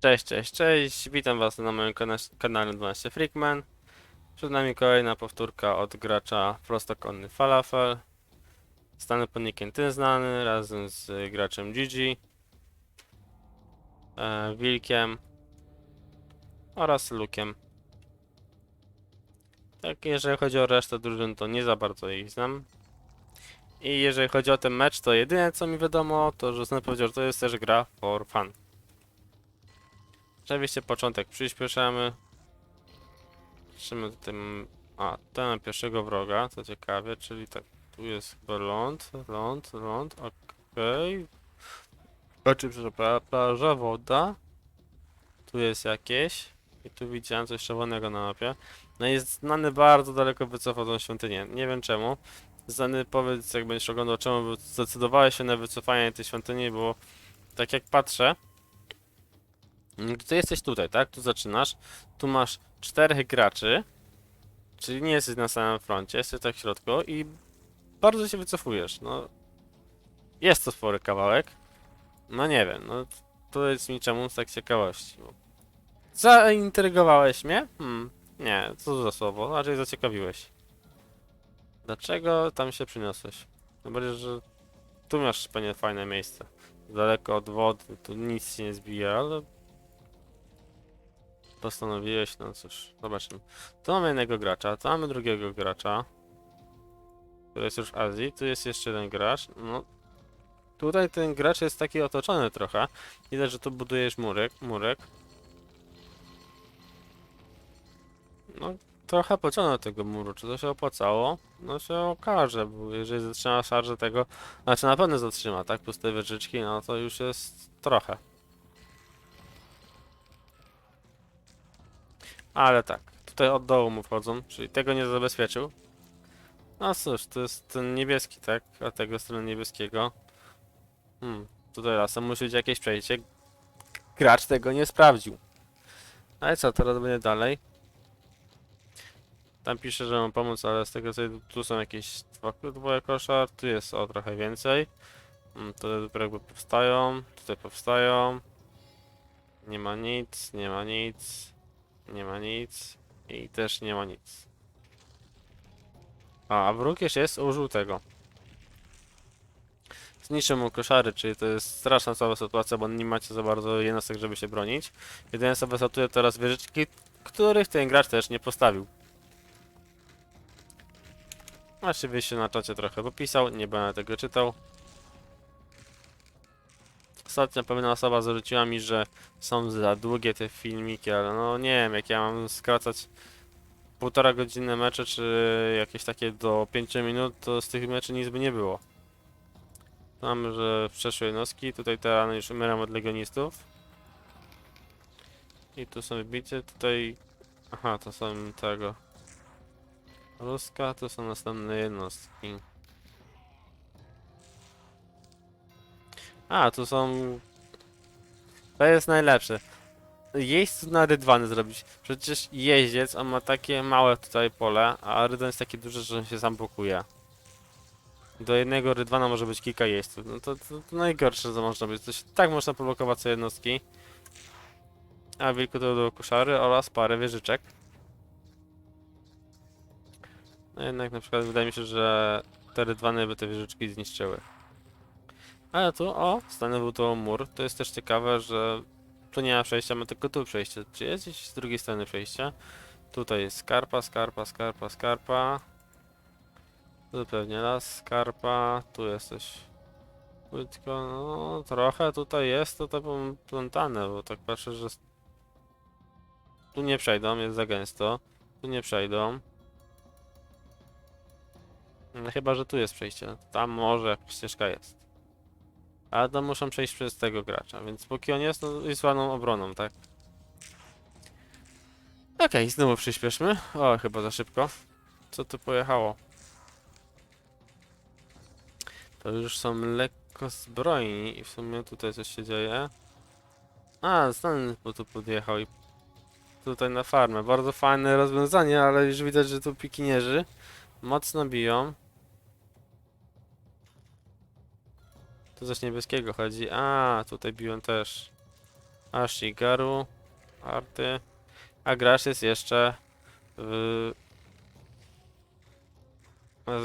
Cześć, cześć, cześć. Witam Was na moim kana kanale 12 Freakman. Przed nami kolejna powtórka od gracza prostokątny Falafel. Stanę pod nickiem tym znany razem z graczem Gigi, e, Wilkiem oraz Lukiem. Tak, jeżeli chodzi o resztę drużyn, to nie za bardzo ich znam. I jeżeli chodzi o ten mecz, to jedyne co mi wiadomo, to że Snap powiedział, że to jest też gra for fun. Oczywiście początek przyspieszamy. Patrzymy tutaj. A, ten pierwszego wroga, co ciekawe, czyli tak, tu jest chyba ląd, ląd, ląd, okej. Znaczy, przepraszam, pla- plaża, woda. Tu jest jakieś. I tu widziałem coś czerwonego na mapie. No i jest znany bardzo daleko wycofał tą świątynię. Nie wiem czemu. Znany powiedz, jak będziesz oglądał, czemu zdecydowałeś się na wycofanie tej świątyni, bo tak jak patrzę, Ty jesteś tutaj, tak? Tu zaczynasz. Tu masz czterech graczy. Czyli nie jesteś na samym froncie, jesteś tak w środku i bardzo się wycofujesz. No. Jest to spory kawałek. No nie wiem, no powiedz mi czemu z tak ciekawości. Zaintrygowałeś mnie? Hmm, nie, co za słowo, raczej zaciekawiłeś. Dlaczego tam się przyniosłeś? No bardziej, że tu masz pewnie fajne miejsce. Daleko od wody, tu nic się nie zbija, ale postanowiłeś, no cóż, zobaczymy. Tu mamy jednego gracza, tu mamy drugiego gracza, który jest już Azji, tu jest jeszcze jeden gracz, no tutaj ten gracz jest taki otoczony trochę, widać, że tu budujesz murek, murek. No, trochę pociągnął tego muru, czy to się opłacało? No się okaże, bo jeżeli zatrzyma szarżę tego, znaczy na pewno zatrzyma, tak, puste wieżyczki, no to już jest trochę. Ale tak, tutaj od dołu mu wchodzą, czyli tego nie zabezpieczył. No cóż, to jest ten niebieski, tak? A tego strony niebieskiego. Hmm, tutaj lasem musi być jakieś przejście. Gracz tego nie sprawdził. Ale co, teraz będzie dalej. Tam pisze, że mam pomóc, ale z tego co tu są jakieś dwa, dwoje koszar, tu jest o trochę więcej. Hmm, to dopiero jakby powstają, tutaj powstają. Nie ma nic, nie ma nic. Nie ma nic. I też nie ma nic. A, a wróg jeszcze jest u żółtego. Zniszczę mu koszary, czyli to jest straszna słaba sytuacja, bo nie macie za bardzo jednostek, żeby się bronić. Jedynie sobie satuje teraz wieżyczki, których ten gracz też nie postawił. Oczywiście na czacie trochę popisał, nie będę tego czytał. Ostatnio pewna osoba zarzuciła mi, że są za długie te filmiki, ale no nie wiem, jak ja mam skracać półtora godziny mecze, czy jakieś takie do 5 minut, to z tych meczy nic by nie było. Mamy, że przeszły jednostki, tutaj terany już umieram od legionistów. I tu są wybicie, tutaj... Aha, to są tego... Ruska, to są następne jednostki. A, tu są... To jest najlepsze. Jeźdź na rydwany zrobić. Przecież jeździec, on ma takie małe tutaj pole, a rydwan jest taki duży, że on się sam blokuje. Do jednego rydwana może być kilka jeźdźców. No to, to, to najgorsze co można być. To się, tak można poblokować sobie jednostki. A wilku to do koszary oraz parę wieżyczek. No jednak na przykład wydaje mi się, że te rydwany by te wieżyczki zniszczyły. Ale tu, o, stanowił to mur. To jest też ciekawe, że tu nie ma przejścia, ma tylko tu przejście. Czy jest gdzieś z drugiej strony przejście? Tutaj jest skarpa, skarpa, skarpa, skarpa. Tu pewnie las, skarpa. Tu jest coś płytko. No, trochę tutaj jest to to plątane, bo tak patrzę, że tu nie przejdą, jest za gęsto. Tu nie przejdą. No, chyba, że tu jest przejście. Tam może jakaś ścieżka jest. Ale to muszą przejść przez tego gracza, więc póki on jest, no jest ładną obroną, tak? Okej, znowu przyspieszmy. O, chyba za szybko. Co tu pojechało? To już są lekko zbrojni i w sumie tutaj coś się dzieje. A, Stan po tu podjechał i tutaj na farmę. Bardzo fajne rozwiązanie, ale już widać, że tu pikinierzy mocno biją. Tu coś niebieskiego chodzi. A, tutaj biją też. A Shigaru, Arty. A gracz jest jeszcze w...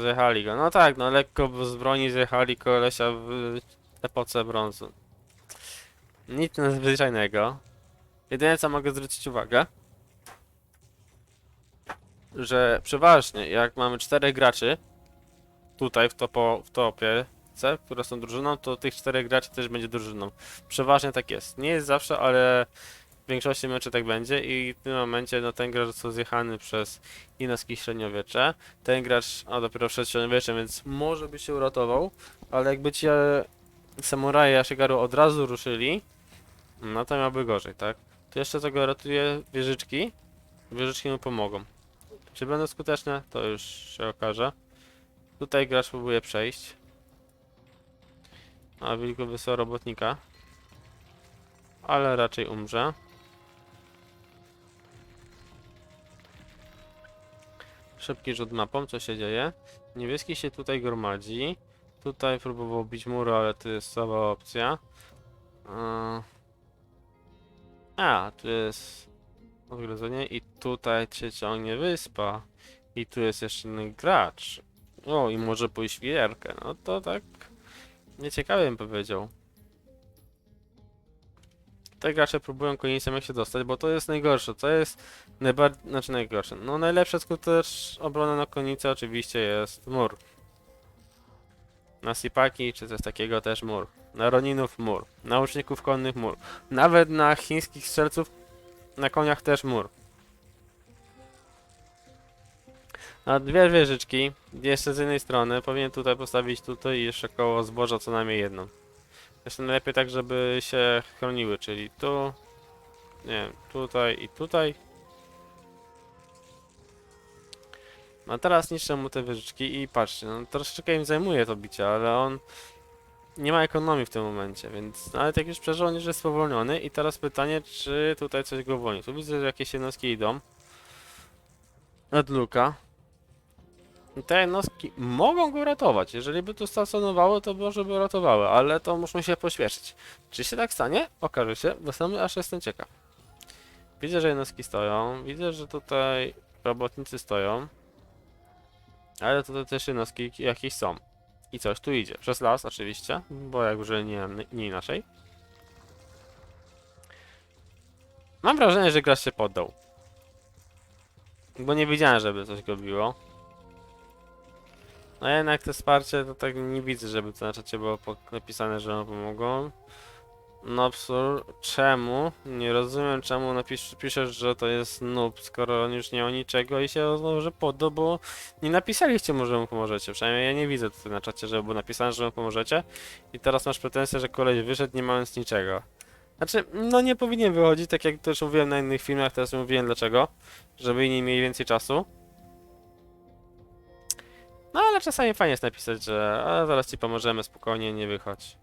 Zjechali go. No tak, no lekko z broni zjechali kolesia w epoce brązu. Nic nadzwyczajnego. Jedyne co mogę zwrócić uwagę, że przeważnie jak mamy czterech graczy tutaj w, topo, w topie C, które są drużyną, to tych czterech graczy też będzie drużyną. Przeważnie tak jest. Nie jest zawsze, ale w większości meczy tak będzie i w tym momencie no, ten gracz został zjechany przez Inoski średniowiecze. Ten gracz, a dopiero przed średniowieczem, więc może by się uratował, ale jakby ci e, samuraje Ashigaru od razu ruszyli, no to miałby gorzej, tak? To jeszcze tego ratuje wieżyczki. Wieżyczki mu pomogą. Czy będą skuteczne? To już się okaże. Tutaj gracz próbuje przejść. A wilku wysłał robotnika. Ale raczej umrze. Szybki rzut mapą, co się dzieje? Niebieski się tutaj gromadzi. Tutaj próbował bić muru, ale to jest słaba opcja. Yy. A, tu jest ogrodzenie i tutaj cię ciągnie wyspa. I tu jest jeszcze inny gracz. O, i może pójść w. No to tak nieciekawie bym powiedział. Te gracze próbują konicem jak się dostać, bo to jest najgorsze. To jest najbardziej, znaczy najgorsze. No najlepsza skutecz obrona na konicy oczywiście jest mur. Na sipaki czy coś takiego też mur. Na roninów mur. Na łuczników konnych mur. Nawet na chińskich strzelców na koniach też mur. A dwie wieżyczki, jeszcze z jednej strony, powinien tutaj postawić tutaj jeszcze koło zboża co najmniej jedną. Jeszcze najlepiej tak, żeby się chroniły, czyli tu, nie wiem, tutaj i tutaj. A teraz niszczę mu te wieżyczki i patrzcie, no troszeczkę im zajmuje to bicie, ale on nie ma ekonomii w tym momencie, więc nawet jak już przeżył, on jest spowolniony i teraz pytanie, czy tutaj coś go wolni. Tu widzę, że jakieś jednostki idą. Od Luka. Te jednostki mogą go ratować. Jeżeli by tu stacjonowały, to może by ratowały, ale to muszą się pośpieszyć. Czy się tak stanie? Okaże się, bo sam aż jestem ciekaw. Widzę, że jednostki stoją, widzę, że tutaj robotnicy stoją. Ale tutaj też jednostki jakieś są. I coś tu idzie. Przez las oczywiście, bo jakże nie, nie inaczej. Mam wrażenie, że gracz się poddał. Bo nie widziałem, żeby coś go biło. No jednak to wsparcie, to tak nie widzę, żeby to na czacie było napisane, że mu pomogą. No absurd, czemu? Nie rozumiem czemu napisz, piszesz, że to jest noob, skoro już nie ma niczego i się uznał, że poddał, bo nie napisaliście mu, że mu pomożecie. Przynajmniej ja nie widzę tutaj na czacie, żeby było napisane, że mu pomożecie. I teraz masz pretensję, że koleś wyszedł nie mając niczego. Znaczy, no nie powinien wychodzić, tak jak już mówiłem na innych filmach, teraz mówiłem dlaczego. Żeby inni mieli więcej czasu. No ale czasami fajnie jest napisać, że a zaraz ci pomożemy, spokojnie, nie wychodź.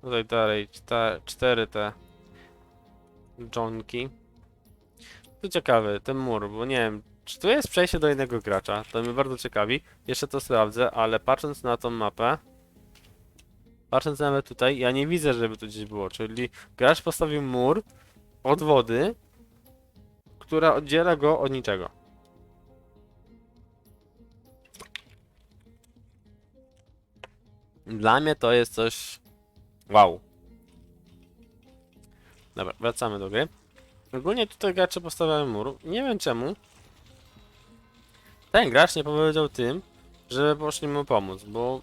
Tutaj dalej, czta, cztery te dżonki. To ciekawy, ten mur, bo nie wiem, czy tu jest przejście do innego gracza, to mnie bardzo ciekawi. Jeszcze to sprawdzę, ale patrząc na tą mapę, patrząc nawet tutaj, ja nie widzę, żeby tu gdzieś było, czyli gracz postawił mur od wody, która oddziela go od niczego. Dla mnie to jest coś. Wow. Dobra, wracamy do gry. Ogólnie tutaj gracze postawiają mur. Nie wiem czemu. Ten gracz nie powiedział tym, że poszli mu pomóc, bo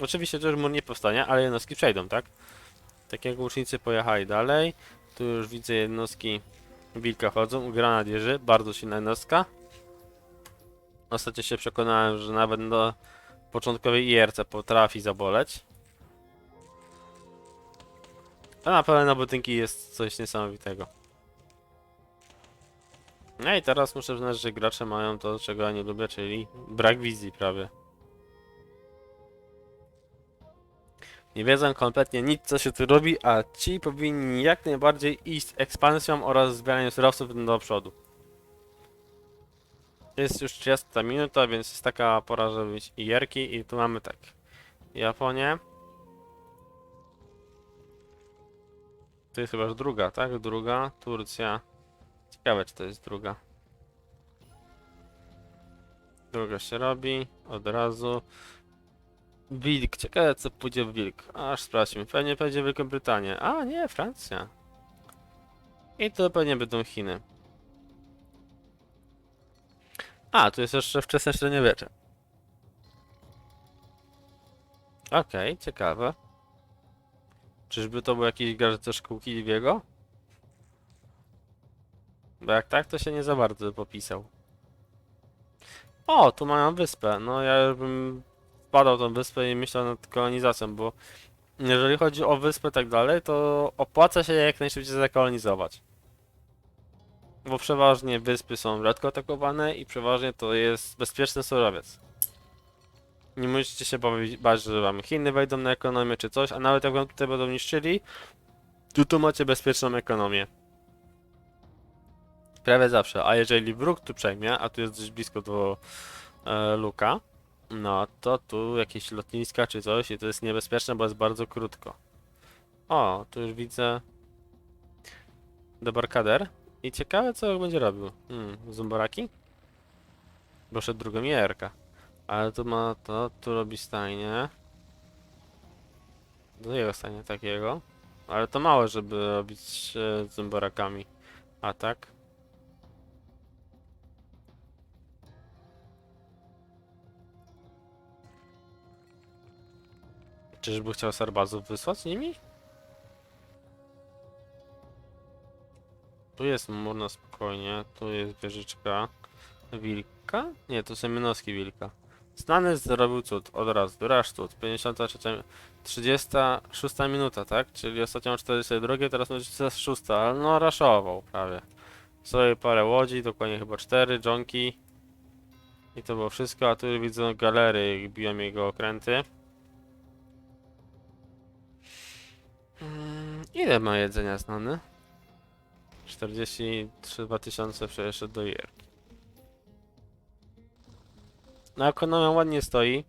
oczywiście to już mur nie powstanie, ale jednostki przejdą, tak? Tak jak łucznicy pojechali dalej. Tu już widzę jednostki wilka chodzą. Granadierzy, bardzo silna jednostka. Ostatnio się przekonałem, że nawet do początkowej IRC potrafi zaboleć. A na pewno na budynki jest coś niesamowitego. No i teraz muszę przyznać, że gracze mają to, czego ja nie lubię, czyli brak wizji prawie. Nie wiedzą kompletnie nic, co się tu robi, a ci powinni jak najbardziej iść z ekspansją oraz zbieraniem surowców do przodu. Jest już 30 minuta, więc jest taka pora, żeby mieć jerki i tu mamy tak. Japonię. To jest chyba już druga, tak? Druga, Turcja. Ciekawe, czy to jest druga. Druga się robi, od razu. Wilk, ciekawe co pójdzie w Wilk. Aż sprawdźmy, pewnie będzie Wielka Brytania. A nie, Francja. I to pewnie będą Chiny. A, tu jest jeszcze wczesne średniowiecze. Okej, ciekawe. Czyżby to był jakiś gracz ze szkółki Liviego? Bo jak tak, to się nie za bardzo popisał. O, tu mają wyspę. No ja bym wpadał tą wyspę i myślał nad kolonizacją, bo jeżeli chodzi o wyspę i tak dalej, to opłaca się jak najszybciej zakolonizować. Bo przeważnie wyspy są rzadko atakowane i przeważnie to jest bezpieczny surowiec. Nie musicie się bawi- bać, że wam Chiny wejdą na ekonomię czy coś, a nawet jak wam tutaj będą niszczyli, to tu macie bezpieczną ekonomię. Prawie zawsze, a jeżeli wróg tu przejmie, a tu jest dość blisko do e, Luka, no to tu jakieś lotniska czy coś i to jest niebezpieczne, bo jest bardzo krótko. O, tu już widzę debarkader i ciekawe co będzie robił. Hmm, zumbaraki? Bo szedł drugą. Ale tu ma to, tu robi stajnie. Do jego stajnie takiego. Ale to małe, żeby robić e, z zumbarakami. A tak? Czyżby chciał Sarbazów wysłać z nimi? Tu jest mur na spokojnie, tu jest wieżyczka wilka? Nie, to są wilka. Znany zrobił cud, od razu, rasz cud, 53, 36 minuta, tak? Czyli ostatnio 42, teraz będzie 46, ale no raszował prawie. Sobie parę łodzi, dokładnie chyba 4, dżonki. I to było wszystko, a tu widzę galery, biją jego okręty. Mm, Ile ma jedzenia znany? 43 tysiące przeszedł do Jerki. No ekonomią ładnie stoi.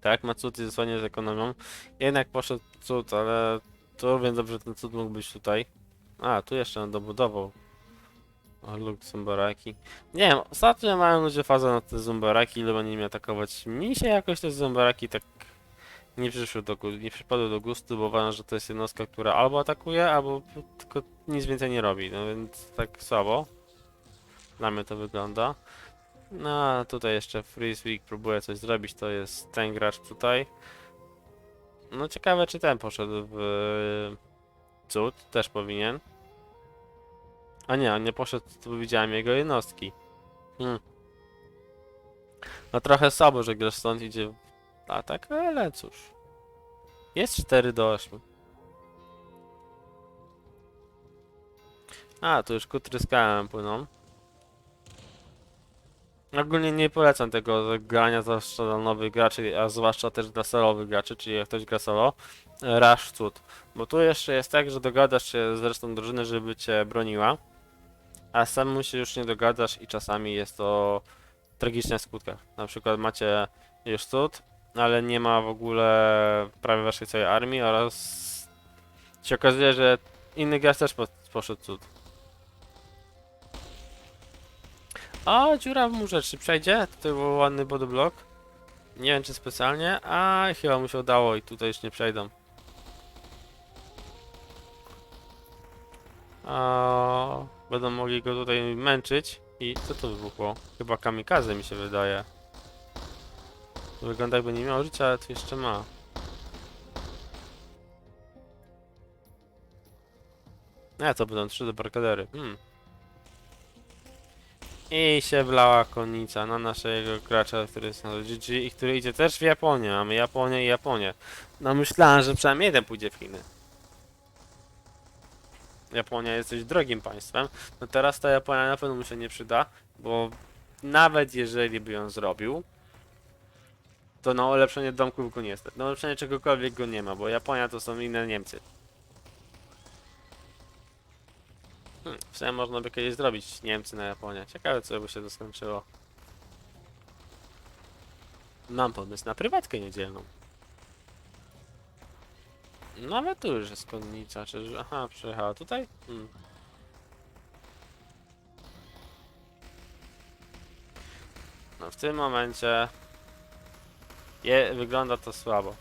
Tak, ma cud i zasłanie z ekonomią. Jednak poszedł cud, ale to wiem dobrze, ten cud mógł być tutaj. A, tu jeszcze on dobudował. O, Luxemburaki. Nie wiem, ostatnio mają ludzie fazę na te zumbaraki, ile będą nimi atakować. Mi się jakoś te zumbaraki tak nie przyszły do, nie przypadły do gustu, bo uważam, że to jest jednostka, która albo atakuje, albo tylko nic więcej nie robi, no więc tak słabo. Dla mnie to wygląda. No, a tutaj jeszcze Freeze próbuje coś zrobić, to jest ten gracz tutaj. No ciekawe, czy ten poszedł w cud, też powinien. A nie, on nie poszedł, tu widziałem jego jednostki. Hmm. No trochę słabo, że gracz stąd idzie atak, ale cóż. Jest 4 do 8. A, tu już kutry z płyną. Ogólnie nie polecam tego grania, zwłaszcza dla nowych graczy, a zwłaszcza też dla solowych graczy, czyli jak ktoś gra solo, rasz cud. Bo tu jeszcze jest tak, że dogadasz się z resztą drużyny, żeby cię broniła, a samemu się już nie dogadasz i czasami jest to tragiczne w skutkach. Na przykład macie już cud, ale nie ma w ogóle prawie waszej całej armii oraz się okazuje, że inny gracz też po, poszedł cud. O, dziura w murze, czy przejdzie? Tutaj był ładny bodyblock. Nie wiem czy specjalnie, a chyba mu się udało i tutaj już nie przejdą. A, będą mogli go tutaj męczyć. I co to wybuchło? Chyba kamikaze mi się wydaje. Wygląda jakby nie miał życia, ale tu jeszcze ma. Nie, to będą trzy debarkadery. Hmm. I się wlała konnica na naszego gracza, który jest na GG i który idzie też w Japonię. Mamy Japonię i Japonię. No myślałem, że przynajmniej jeden pójdzie w Chiny. Japonia jest dość drogim państwem. No teraz ta Japonia na pewno mu się nie przyda, bo nawet jeżeli by ją zrobił, to na ulepszenie domków go nie stać. Na ulepszenie czegokolwiek go nie ma, bo Japonia to są inne Niemcy. Hmm, w sumie można by kiedyś zrobić Niemcy na Japonię. Ciekawe co by się to skończyło. Mam pomysł na prywatkę niedzielną. Nawet tu już jest konnica, czy... Aha, przyjechała tutaj? Hmm. No w tym momencie... Je, wygląda to słabo.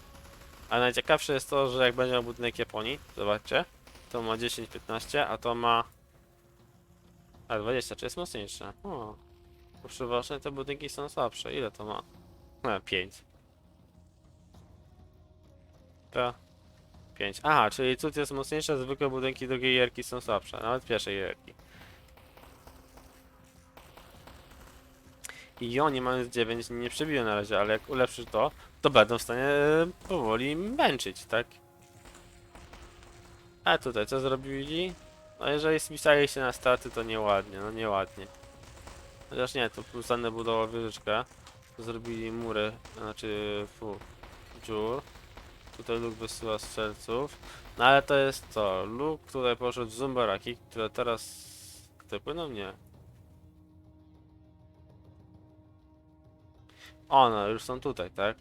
Ale najciekawsze jest to, że jak będzie miał budynek Japonii, zobaczcie, to ma 10-15, a to ma... A 20, czy jest mocniejsze? O. Przeważnie te budynki są słabsze. Ile to ma? No, 5. To 5. Aha, czyli cud jest mocniejszy, a zwykłe budynki drugiej gierki są słabsze. Nawet pierwszej gierki. I oni mając 9 nie przebiją na razie, ale jak ulepszysz to, to będą w stanie e, powoli męczyć, tak? A tutaj co zrobili? No jeżeli spisali się na straty, to nieładnie, no nieładnie. Chociaż nie, to pulsane budowa wieżyczka. Zrobili mury, znaczy fu, dziur. Tutaj Luke wysyła strzelców. No ale to jest co? Luke tutaj poszedł w zumbaraki, które teraz... Które płyną? Nie. One już są tutaj, tak?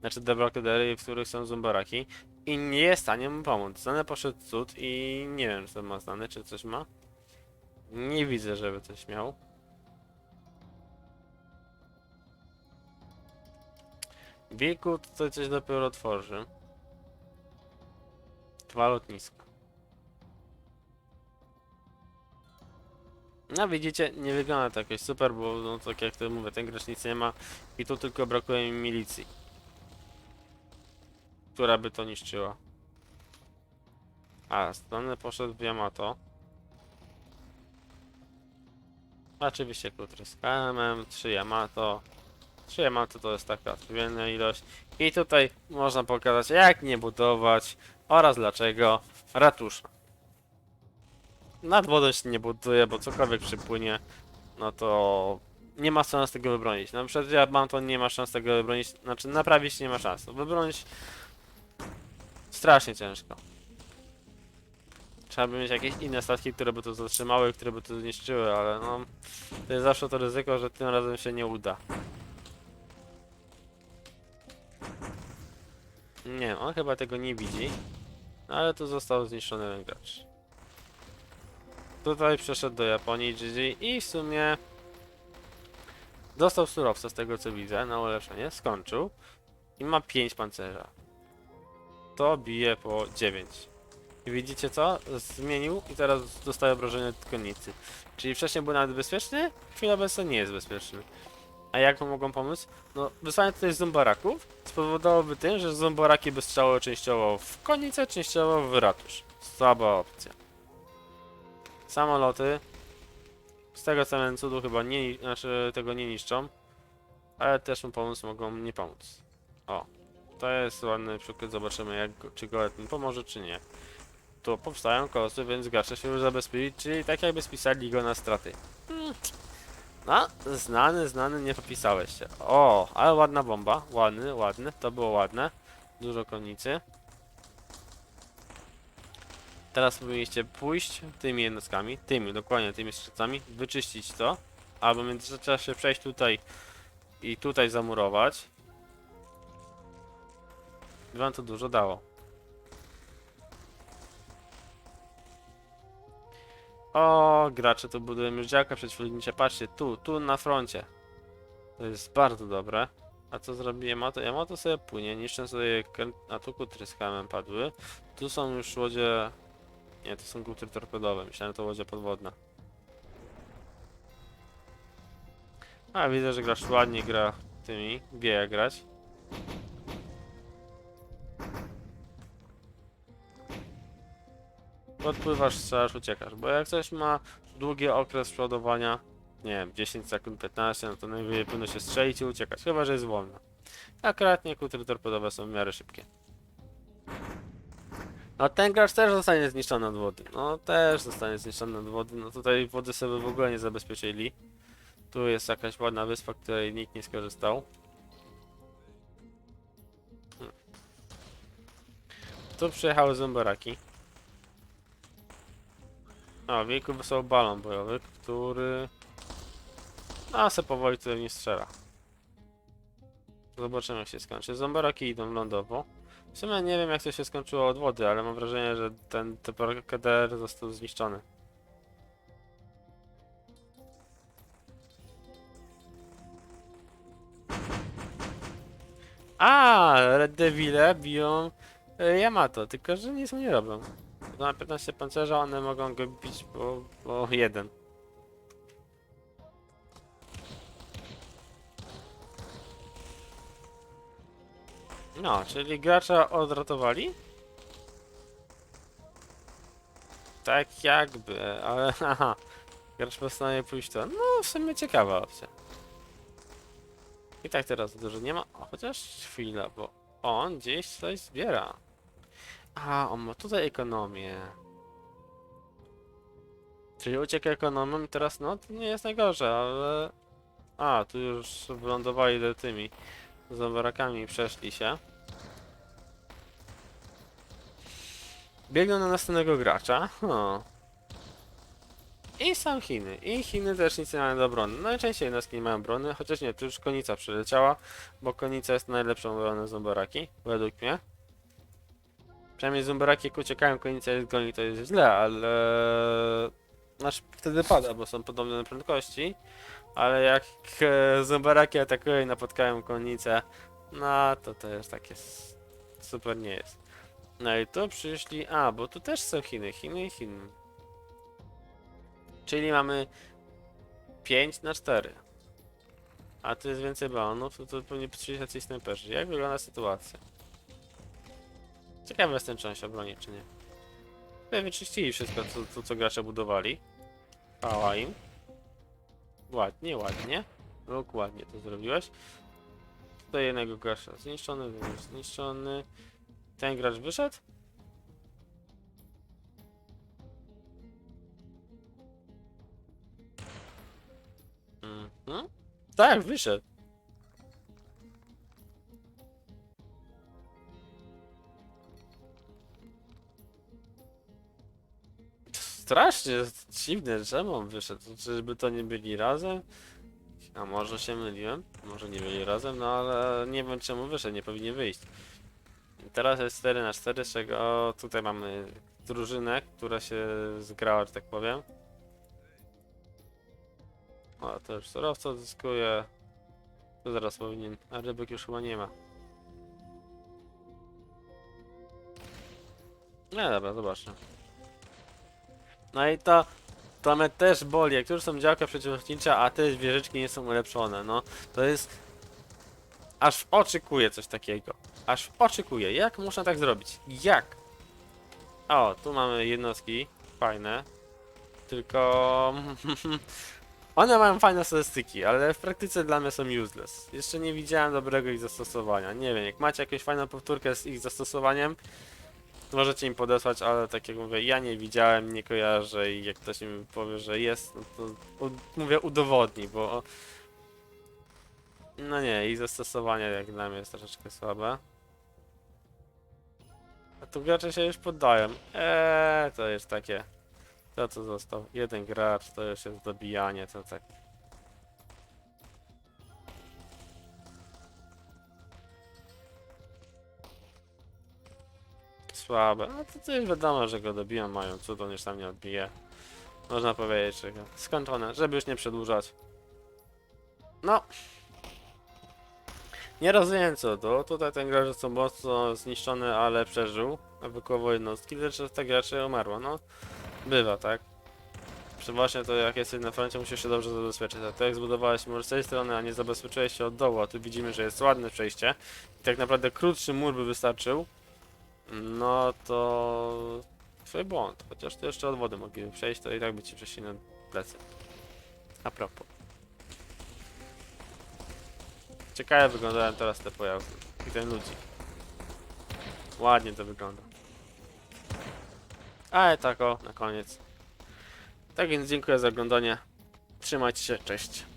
Znaczy deblokadery, w których są zumbaraki. I nie jest w stanie mu pomóc. Znany poszedł cud i nie wiem, to ma znany, czy coś ma. Nie widzę, żeby coś miał. Wilku tutaj coś dopiero tworzy. Dwa lotniska. No widzicie, nie wygląda to jakoś super, bo no tak jak to mówię, ten gracz nic nie ma i tu tylko brakuje mi milicji. Która by to niszczyła. A, stronę poszedł w Yamato. Oczywiście krótki z KM, 3 Yamato. 3 Yamato to jest taka odpowiednia ilość. I tutaj można pokazać jak nie budować oraz dlaczego ratusza. Nad wodą się nie buduje, bo cokolwiek przypłynie, no to nie ma szans tego wybronić. Na przykład ja mam to nie ma szans tego wybronić, znaczy naprawić nie ma szans. Wybronić strasznie ciężko. Trzeba by mieć jakieś inne statki, które by to zatrzymały, które by to zniszczyły, ale no to jest zawsze to ryzyko, że tym razem się nie uda. Nie, on chyba tego nie widzi, ale tu został zniszczony gracz. Tutaj przeszedł do Japonii GG i w sumie dostał surowca z tego co widzę na ulepszenie, skończył i ma 5 pancerza. To bije po 9. I widzicie co? Zmienił i teraz dostaje obrażenie od konnicy. Czyli wcześniej był nawet bezpieczny, w chwili obecnej nie jest bezpieczny. A jak mu mogą pomóc? No, wysłanie tutaj zombaraków spowodowałoby tym, że zombaraki by strzały częściowo w konnicę, częściowo w ratusz. Słaba opcja. Samoloty. Z tego wiem, cudu chyba nie, ni- znaczy tego nie niszczą. Ale też mu pomóc mogą nie pomóc. O. To jest ładny przykład, zobaczymy jak, czy Golet mi pomoże, czy nie. Tu powstają kosy, więc gracze się już zabezpieczyli, czyli tak jakby spisali go na straty. Hmm. No, znany, znany, nie popisałeś się. O, ale ładna bomba, ładny, ładny, to było ładne. Dużo konnicy. Teraz powinniście pójść tymi jednostkami, tymi, dokładnie tymi strzelcami, wyczyścić to, albo w międzyczasie przejść tutaj i tutaj zamurować. By Wam to dużo dało. O, gracze tu budują już działka przeciwlotnicze. Patrzcie, tu, tu na froncie. To jest bardzo dobre. A co zrobi Yamato? Yamato sobie płynie, niszczę sobie kr- a tu kutry z KM padły. Tu są już łodzie... Nie, to są kutry torpedowe, myślałem, to łodzie podwodna. A, widzę, że grasz ładnie, gra tymi, wie jak grać. Podpływasz, strzelasz, uciekasz, bo jak coś ma długi okres przodowania, nie wiem, 10 sekund, 15, no to najwyżej powinno się strzelić i uciekać, chyba że jest wolna. Akurat nie, kutry torpedowe są w miarę szybkie. No ten gracz też zostanie zniszczony od wody. No też zostanie zniszczony od wody. No tutaj wody sobie w ogóle nie zabezpieczyli. Tu jest jakaś ładna wyspa, której nikt nie skorzystał. Hmm. Tu przyjechały zombaraki. O, wilku wysłał balon bojowy, który... A, se powoli tutaj nie strzela. Zobaczymy jak się skończy. Zombaraki idą lądowo. W sumie nie wiem jak to się skończyło od wody, ale mam wrażenie, że ten TPKDR został zniszczony. A, Red Devile biją e, Yamato, tylko że nic mu nie robią. To ma 15 pancerza, one mogą go bić po, po jeden. No, czyli gracza odratowali? Tak jakby, ale haha. Gracz postanowił pójść to. No, w sumie ciekawa opcja. I tak teraz dużo nie ma. O, chociaż chwila, bo on gdzieś coś zbiera. A, on ma tutaj ekonomię. Czyli uciekł ekonomem i teraz no to nie jest najgorsze, ale... A, tu już wylądowali do tymi zombarakami i przeszli się. Biegną na następnego gracza. O. I sam Chiny. I Chiny też nic nie mają do obrony. Najczęściej jednostki nie mają brony, chociaż nie, tu już konica przyleciała, bo konica jest najlepszą obroną zombaraki, według mnie. Przynajmniej zombaraki jak uciekają, konica jest goni, to jest źle, ale... Znaczy wtedy pada, bo są podobne prędkości, ale jak e, zombaraki atakują i napotkają konicę, no to to już takie super nie jest. No i tu przyszli, a bo tu też są Chiny, Chiny i Chiny. Czyli mamy 5 na 4. A tu jest więcej balonów, to, to pewnie przyjść jacyś snajperzy. Jak wygląda sytuacja? Ciekawe jestem, czy on się obroni, czy nie. Tutaj wyczyścili wszystko, co, co, co gracze budowali. Chwała im. Ładnie, ładnie. Luk, ładnie to zrobiłeś. Tutaj jednego gracza zniszczony, zniszczony. Ten gracz wyszedł? Mhm. Tak, wyszedł. Strasznie dziwne, czemu on wyszedł? Czyżby to nie byli razem? A może się myliłem? Może nie byli razem, no ale nie wiem czemu wyszedł, nie powinien wyjść. Teraz jest 4 na 4, z czego tutaj mamy drużynę, która się zgrała, że tak powiem. O, to już surowce odzyskuje. To zaraz powinien. A rybek już chyba nie ma. Nie, dobra, zobaczmy. No i to. To mnie też boli. Jak już są działka przeciwlotnicze, a te wieżyczki nie są ulepszone, no. To jest. Aż kuje coś takiego. Aż kuje. Jak można tak zrobić? Jak? O, tu mamy jednostki. Fajne. Tylko. One mają fajne statystyki, ale w praktyce dla mnie są useless. Jeszcze nie widziałem dobrego ich zastosowania. Nie wiem, jak macie jakąś fajną powtórkę z ich zastosowaniem, to możecie im podesłać, ale tak jak mówię, ja nie widziałem, nie kojarzę i jak ktoś mi powie, że jest, no to mówię udowodni, bo no nie, ich zastosowanie jak dla mnie jest troszeczkę słabe. A tu gracze się już poddają. Eee, to jest takie. To co został? Jeden gracz, to już jest dobijanie, to tak. Słabe. A to, już wiadomo, że go dobiją, mają cud, on już tam nie odbije. Można powiedzieć, że go- skończone, żeby już nie przedłużać. No. Nie rozumiem co to. Tutaj ten gracz został mocno zniszczony, ale przeżył. Ewakuował jednostki, lecz tak graczy umarło. No, bywa, tak? Przy właśnie to jak jesteś na froncie musisz się dobrze zabezpieczyć. A to jak zbudowałeś mur z tej strony, a nie zabezpieczyłeś się od dołu, a tu widzimy, że jest ładne przejście i tak naprawdę krótszy mur by wystarczył, no to twój błąd. Chociaż to jeszcze od wody mogliby przejść, to i tak by ci przeszli na plecy. A propos. Ciekawe wyglądają teraz te pojazdy i ten ludzi. Ładnie to wygląda. Ale tak o, na koniec. Tak więc dziękuję za oglądanie. Trzymajcie się, cześć.